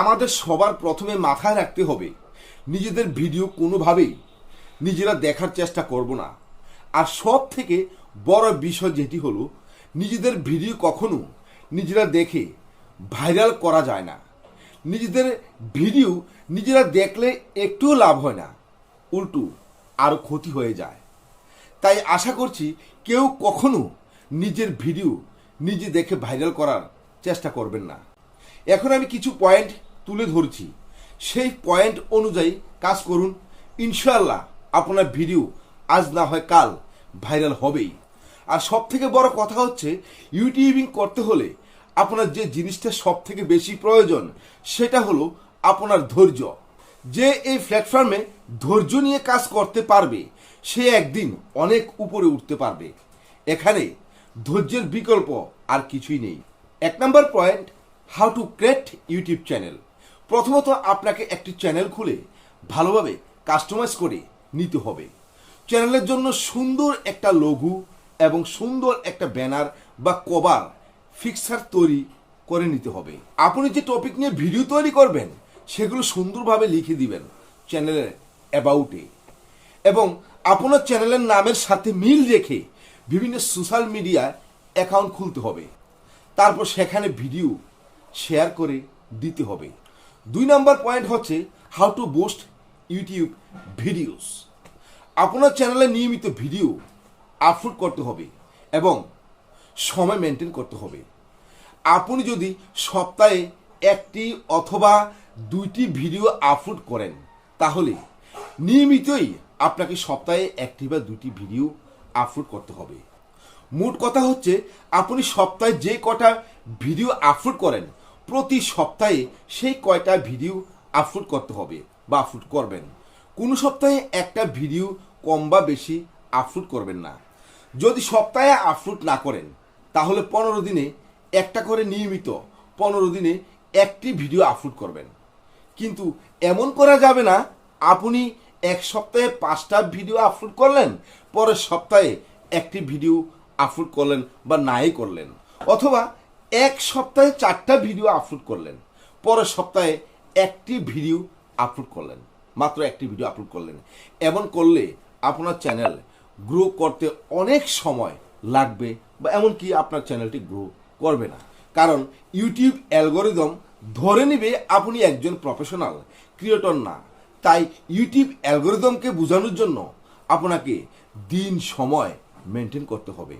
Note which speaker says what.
Speaker 1: আমাদের সবার প্রথমে মাথায় রাখতে হবে, নিজেদের ভিডিও কোনোভাবেই নিজেরা দেখার চেষ্টা করব না। আর সব থেকে বড় বিষয় যেটি হলো, নিজেদের ভিডিও কখনো নিজেরা দেখে ভাইরাল করা যায় না। নিজেদের ভিডিও নিজেরা দেখলে একটুও লাভ হয় না, উল্টো আরও ক্ষতি হয়ে যায়। তাই আশা করছি কেউ কখনো নিজের ভিডিও নিজে দেখে ভাইরাল করার চেষ্টা করবেন না। এখন আমি কিছু পয়েন্ট তুলে ধরছি। সেই পয়েন্ট অনুযায়ী কাজ করুন। ইনশাল্লাহ আপনার ভিডিও আজ না হয় কাল ভাইরাল হবেই। আর সব থেকে বড় কথা হচ্ছে ইউটিউবিং করতে হলে আপনার যে জিনিসটা সব থেকে বেশি প্রয়োজন, সেটা হলো আপনার ধৈর্য। যে এই প্ল্যাটফর্মে ধৈর্য নিয়ে কাজ করতে পারবে, সে একদিন অনেক উপরে উঠতে পারবে। এখানে ধৈর্যের বিকল্প আর কিছুই নেই। এক নম্বর point how to create YouTube channel. প্রথমত আপনাকে একটি চ্যানেল খুলে ভালোভাবে কাস্টমাইজ করে নিতে হবে। চ্যানেলের জন্য সুন্দর একটা লঘু এবং সুন্দর একটা ব্যানার বা কভার ফিক্সার তৈরি করে নিতে হবে। আপনি যে টপিক নিয়ে ভিডিও তৈরি করবেন, সেগুলো সুন্দরভাবে লিখে দিবেন চ্যানেলের অ্যাবাউটে এবং আপনার চ্যানেলের নামের সাথে মিল রেখে বিভিন্ন সোশ্যাল মিডিয়া অ্যাকাউন্ট খুলতে হবে। তারপর সেখানে ভিডিও শেয়ার করে দিতে হবে। দুই নম্বর পয়েন্ট হচ্ছে how to boost YouTube videos আপনার চ্যানেলে নিয়মিত ভিডিও আপলোড করতে হবে এবং সময় মেনটেন করতে হবে। আপনি যদি সপ্তাহে একটি অথবা দুইটি ভিডিও আপলোড করেন, তাহলে নিয়মিতই আপনাকে সপ্তাহে একটি বা দুটি ভিডিও আপলোড করতে হবে। মোট কথা হচ্ছে, আপনি সপ্তাহে যে কটা ভিডিও আপলোড করেন প্রতি সপ্তাহে সেই কয়টা ভিডিও আপলোড করতে হবে বা আপলোড করবেন। কোনো সপ্তাহে একটা ভিডিও কম বা বেশি আপলোড করবেন না। যদি সপ্তাহে আপলোড না করেন, তাহলে পনেরো দিনে একটা করে নিয়মিত পনেরো দিনে একটি ভিডিও আপলোড করবেন। কিন্তু এমন করা যাবে না, আপনি এক সপ্তাহে পাঁচটা ভিডিও আপলোড করলেন, পরের সপ্তাহে একটি ভিডিও আপলোড করলেন বা নাই করলেন। অথবা এক সপ্তাহে চারটা ভিডিও আপলোড করলেন। পরের সপ্তাহে একটি ভিডিও আপলোড করলেন। মাত্র একটি ভিডিও আপলোড করলেন। এমন করলে আপনার চ্যানেল গ্রো করতে অনেক সময় লাগবে বা এমনকি আপনার চ্যানেলটি গ্রো করবে না। কারণ ইউটিউব অ্যালগোরিদম ধরে নেবে আপনি একজন প্রফেশনাল ক্রিয়েটর না। তাই ইউটিউব অ্যালগোরিদমকে বোঝানোর জন্য আপনাকে দিন সময় মেনটেন করতে হবে।